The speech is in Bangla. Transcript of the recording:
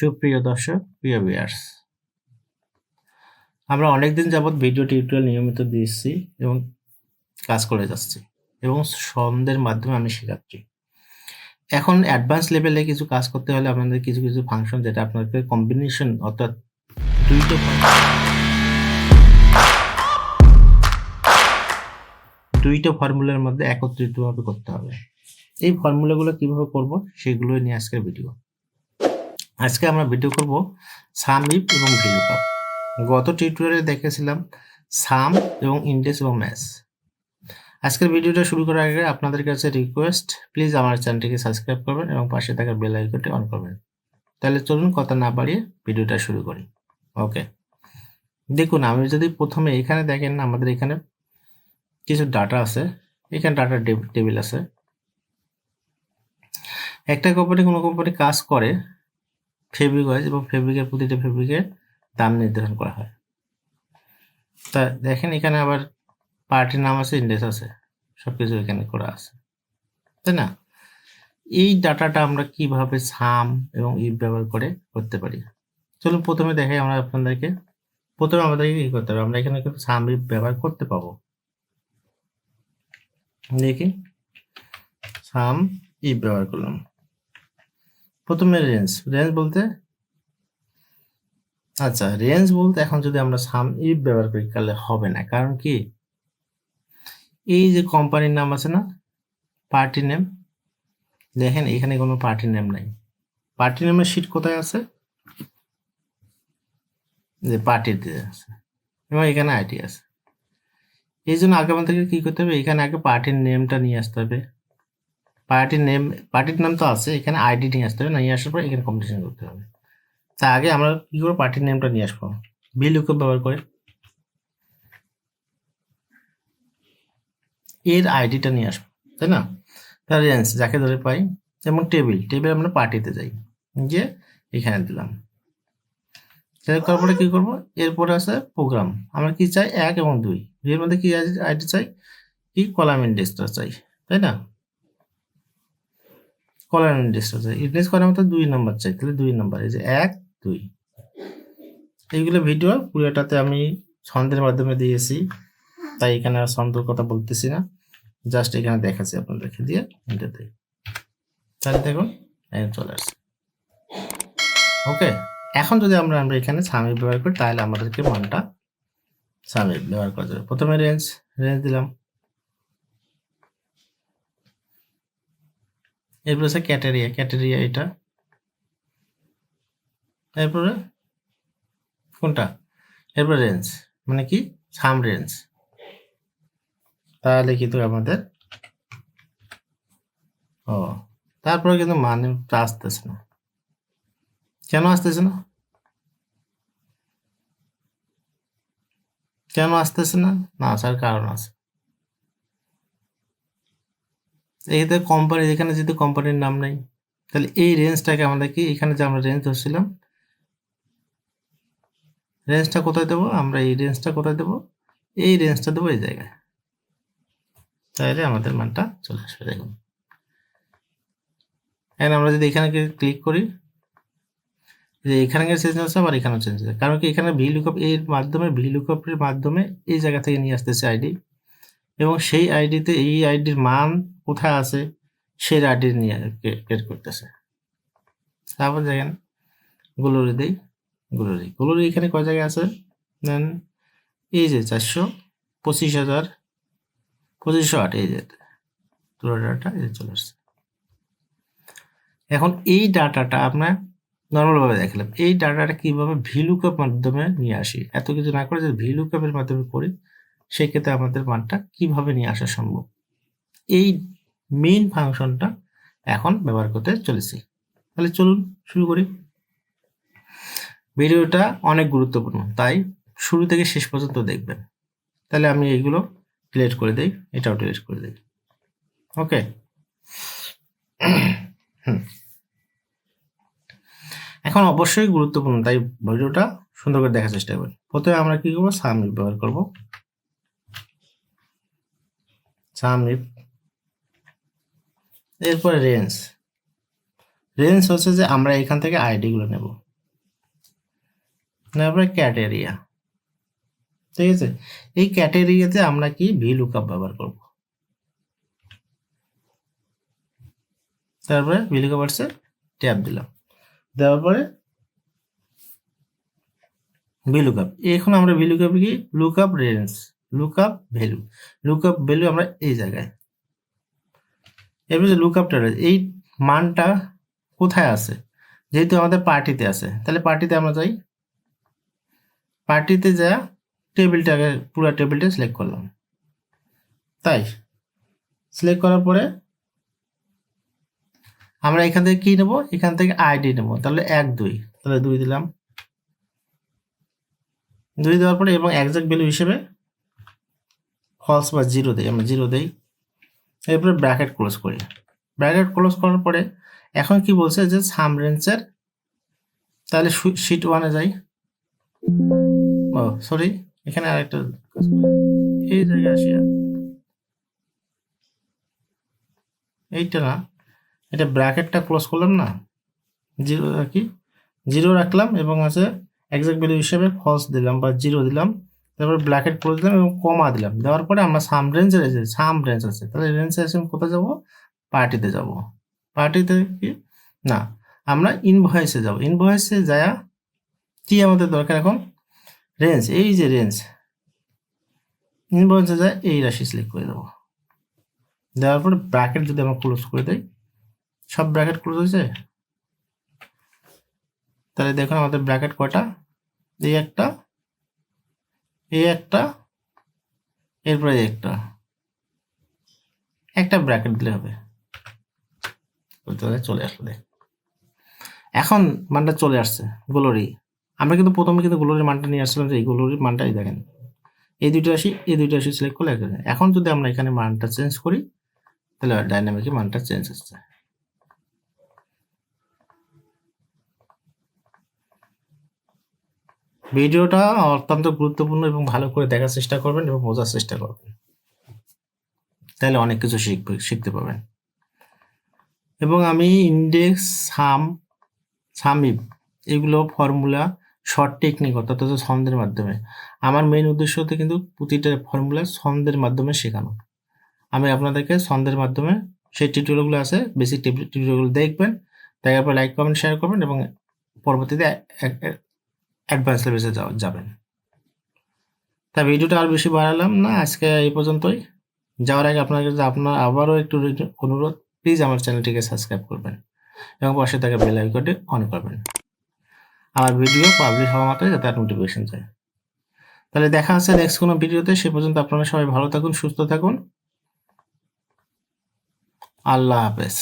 সুপ্রিয় দর্শক, প্রিয় ভিউয়ার্স আমরা অনেকদিন যাবৎ ভিডিও টিউটোরিয়াল নিয়মিত দিচ্ছি এবং কাজ করে যাচ্ছি এবং ছন্দের মাধ্যমে আমি শেখাচ্ছি। এখন অ্যাডভান্স লেভেলে কিছু কাজ করতে হলে আপনাদের কিছু কিছু ফাংশন যেটা আপনাকে কম্বিনেশন অর্থাৎ দুইটা দুইটা ফর্মুলার মধ্যে একত্রিতভাবে করতে হবে। এই ফর্মুলাগুলো কীভাবে করব সেগুলো নিয়ে আজকের ভিডিও আজকে আমরা ভিডিও করব সাম, ইফ এবং ভিলুকাপ গত টিউটোরিয়ালে দেখেছিলাম সাম এবং ইন্ডেক্স এবং ম্যাথস আজকের ভিডিওটা শুরু করার আগে আপনাদের কাছে রিকোয়েস্ট প্লিজ আমার চ্যানেলটিকে সাবস্ক্রাইব করবেন এবং পাশে থাকা বেল আইকনটি অন করবেন। তাহলে চলুন কথা না বাড়িয়ে ভিডিওটা শুরু করি। ওকে দেখুন, আমি যদি প্রথমে এখানে দেখেন, আমাদের এখানে কিছু ডাটা আছে। এখানে ডাটা টেবিল আছে। একটা কোম্পানি কোনো কোম্পানি কাজ করে ফেব্রিক ওয়াইজ এবং ফেব্রিকের প্রতিটা ফেব্রিকের দাম নির্ধারণ করা হয়। তা দেখেন এখানে আবার পার্টির নাম আছে ইন্ডেক্স আছে সব কিছু এখানে করা আছে। তাই না? এই ডাটাটা আমরা কীভাবে সাম এবং ইফ ব্যবহার করে করতে পারি? চলুন প্রথমে দেখাই আমরা আপনাদেরকে। প্রথমে আমাদেরকে কি করতে হবে? আমরা এখানে কিন্তু সাম ইফ ব্যবহার করতে পাবো। দেখি। সাম ইফ ব্যবহার করলাম। প্রথমে রেঞ্জ রেঞ্জ বলতে? আচ্ছা রেঞ্জ বলতে এখন যদি আমরা সাম ইফ ব্যবহার করি, তাহলে হবে না। কারণ কি? এই যে কোম্পানির নাম আছে না? পার্টি নেম দেখেন, এখানে কোনো পার্টি নেম নাই। পার্টি নেমের শিট কোথায় আছে? যে পার্টিতে আছে। এবং এখানে আইটি আছে। এই জন্য আগে আমাদেরকে কি করতে হবে? এখানে আগে পার্টির নেমটা নিয়ে আসতে হবে। পার্টির নেম পার্টির নাম তো আছে, এখানে আইডি নিয়ে আসতে হবে, না নিয়ে আসার পর এখানে কম্পিটিশন করতে হবে। তা আগে আমরা কি করব? পার্টির নেমটা নিয়ে আসব। বি লুকআপ ব্যবহার করে। এর আইডিটা নিয়ে আসব, তাই না? তার রেঞ্জ যাকে ধরে পাই, যেমন টেবিল টেবিল আমরা পার্টিতে যাই। গিয়ে এখানে দিলাম। সিলেক্ট করার পরে কি করব? এরপরে আছে প্রোগ্রাম আমরা কি চাই? এক এবং দুই। দুইয়ের মধ্যে কি আইডি চাই? কি কলাম ইন্ডেক্সটা চাই, তাই না? কলাম ইন্ডেক্সটা চাই ইন্ডেক্স করার মতো দুই নাম্বার চাই, তাহলে দুই নাম্বার, এই যে এক, দুই। এইগুলো ভিডিও পুরোটাতে আমি ছন্দের মাধ্যমে দিয়েছি, তাই এখানে আর ছন্দের কথা বলতেছি না। জাস্ট এখানে দেখাচ্ছি আপনাদেরকে দিয়ে এটা দিই। তাহলে দেখুন চলে আসছে। ওকে এখন যদি আমরা আমরা এখানে সামি ব্যবহার করি, তাহলে আমাদেরকে মানটা সামি ব্যবহার করা যাবে। প্রথমে রেঞ্জ রেঞ্জ দিলাম। এরপরে আছে ক্যাটেরিয়া ক্যাটেরিয়া এটা। এরপরে কোনটা? এরপরে রেঞ্জ মানে কি? সাম রেঞ্জ তাহলে কিন্তু আমাদের ও, তারপরে কিন্তু মানে আসতেছে না। কেন আসতেছে না? কেন আসতেছে না? না, আসার কারণ আছে। এইতে কোম্পানি এখানে যেহেতু কোম্পানির নাম নেই, তাহলে এই রেঞ্জটাকে আমাদের কি, এখানে যে আমরা রেঞ্জ ধরছিলাম রেঞ্জটা কোথায় দেবো? আমরা এই রেঞ্জটা কোথায় দেবো? এই রেঞ্জটা দেবো এই জায়গায়। তাহলে আমাদের মানটা চলে আসবে, দেখুন। এখন আমরা যদি এখানে ক্লিক করি, যে এখানে চেঞ্জ হচ্ছে, আবার এখানেও চেঞ্জ হচ্ছে। কারণ কি, এখানে ভি লুকআপ এর মাধ্যমে ভি লুকআপের মাধ্যমে এই জায়গা থেকে নিয়ে আসতেছে আইডি এবং সেই আইডিতে এই আইডির মান কোথায় আছে, সেই আইডি নিয়ে ক্রিয়েট করতেছে। তারপর দেখেন গ্লোরি দেই গ্লোরি গ্লোরি এখানে কয় জায়গায় আছে? দেন, এই যে চারশো পঁচিশ হাজার, পঁচিশশো আট, এই যে। পুরো ডাটা এই চলে আসছে। এখন এই ডাটাটা আপনার নর্মালভাবে দেখলাম। এই ডাটাটা কীভাবে ভিলুকাপ মাধ্যমে নিয়ে আসি? এত কিছু না করে যদি ভিলুকাপের মাধ্যমে করি সেক্ষেত্রে আমাদের মানটা কীভাবে নিয়ে আসা সম্ভব? এই মেইন ফাংশনটা এখন ব্যবহার করতে চলেছি। তাহলে চলুন শুরু করি। ভিডিওটা অনেক গুরুত্বপূর্ণ, তাই শুরু থেকে শেষ পর্যন্ত দেখবেন। তাহলে আমি এইগুলো ডিলিট করে দিই, এটাও ডিলিট করে দিই। ওকে এখন অবশ্যই গুরুত্বপূর্ণ, তাই ভিডিওটা সুন্দর করে দেখার চেষ্টা করবেন। প্রথমে আমরা কি করব? সাম ব্যবহার করব। সাম এরপরে রেঞ্জ। রেঞ্জ হচ্ছে যে আমরা এখান থেকে আইডিগুলো নেব। তারপরে ক্যাটেরিয়া। ঠিক আছে? এই ক্যাটেরিয়াতে আমরা কি? ভি লুকআপ ব্যবহার করব। তারপরে ভি লুকআপার্সে ট্যাব দিলাম। দেওয়ার পরে ভি লুকআপ এখন আমরা ভি লুকআপ কি? Lookup range. Lookup value lookup value আমরা এই জায়গায়। এরপর যে লুকআপ টেরাস এই মানটা কোথায় আছে? যেহেতু আমাদের পার্টিতে আছে, তাহলে পার্টিতে আমরা যাই। পার্টিতে যা টেবিলটাকে পুরো টেবিলটা সিলেক্ট করলাম। তাই সিলেক্ট করার পরে আমরা এখান থেকে কি নেব? এখান থেকে আইডি নেব। তাহলে এক, দুই। তাহলে দুই দিলাম। দুই দেওয়ার পরে এবং একজ্যাক্ট ভ্যালু হিসেবে ফলস বা জিরো দেই, আমরা জিরো দেই। এরপরে ব্র্যাকেট ক্লোজ করি। ব্র্যাকেট ক্লোজ করার পরে এখন কি বলছে যে সাম রেঞ্জের তাহলে শিট ওয়ানে যাই। ও সরি এখানে আরেকটা। এই জায়গায় আসি আর। এইটা না, এটা ব্র্যাকেটটা ক্লোজ করলাম না। জিরো কি? জিরো রাখলাম এবং আছে এক্সাক্ট ভ্যালু হিসেবে ফলস দিলাম বা জিরো দিলাম। তারপর ব্র্যাকেট ক্লোজ দিলাম এবং কমা দিলাম। দেওয়ার পরে আমরা সাম রেঞ্জ আছে সাম রেঞ্জ আছে। তাহলে রেঞ্জ আছে কোথায় যাব? পার্টিতে যাব। পার্টিতে কি? না, আমরা ইনভয়েসে যাব। ইনভয়েসে যায় কি আমাদের দরকার এখন? রেঞ্জ এই যে রেঞ্জ ইনভয়েসে যায় এই রাশি সিলেক্ট করে দেবো। দেওয়ার পরে ব্র্যাকেট যদি আমরা ক্লোজ করে দেই, সব ব্র্যাকেট ক্লোজ হয়েছে তাহলে দেখুন আমাদের ব্র্যাকেট কয়টা এই একটা এই একটা, এরপরে একটা। একটা ব্র্যাকেট দিলে হবে। চলে আসলো, দেখ। এখন মানটা চলে আসছে গ্লোরি আমরা কিন্তু প্রথমে কিন্তু গ্লোরির মানটা নিয়ে আসছিলাম যে এই গ্লোরির মানটাই দেখেন। এই দুইটা রাশি, এই দুইটা রাশি সিলেক্ট করলে। এখন যদি আমরা এখানে মানটা চেঞ্জ করি, তাহলে ডাইনামিকে মানটা চেঞ্জ হচ্ছে। ভিডিওটা অত্যন্ত গুরুত্বপূর্ণ এবং ভালো করে দেখার চেষ্টা করবেন এবং বোঝার চেষ্টা করবেন। তাহলে অনেক কিছু শিখবে, শিখতে পারবেন। এবং আমি ইন্ডেক্স সাম সামিপ এগুলো ফর্মুলা শর্ট টেকনিক অর্থাৎ হচ্ছে ছন্দের মাধ্যমে। আমার মেইন উদ্দেশ্য হতে কিন্তু প্রতিটা ফর্মুলা ছন্দের মাধ্যমে শেখানো। আমি আপনাদেরকে ছন্দের মাধ্যমে সেই টিউটোরিয়ালগুলো আছে বেসিক টিউটোরিয়ালগুলো দেখবেন তারপর লাইক কমেন্ট শেয়ার করবেন এবং পরবর্তীতে অ্যাডভান্স লেভেলে যাবেন। তা ভিডিওটা আর বেশি বাড়ালাম না, আজকে এই পর্যন্তই। যাওয়ার আগে আপনার কাছে আপনার আবারও একটু অনুরোধ প্লিজ আমার চ্যানেলটিকে সাবস্ক্রাইব করবেন এবং পাশে থাকা বেল আইকনটি অন করবেন। আমার ভিডিও পাবলিশ হওয়া মাত্রই যাতে নোটিফিকেশন যায়। তাহলে দেখা হচ্ছে নেক্সট কোনো ভিডিওতে, সে পর্যন্ত আপনারা সবাই ভালো থাকুন, সুস্থ থাকুন। আল্লাহ হাফেজ।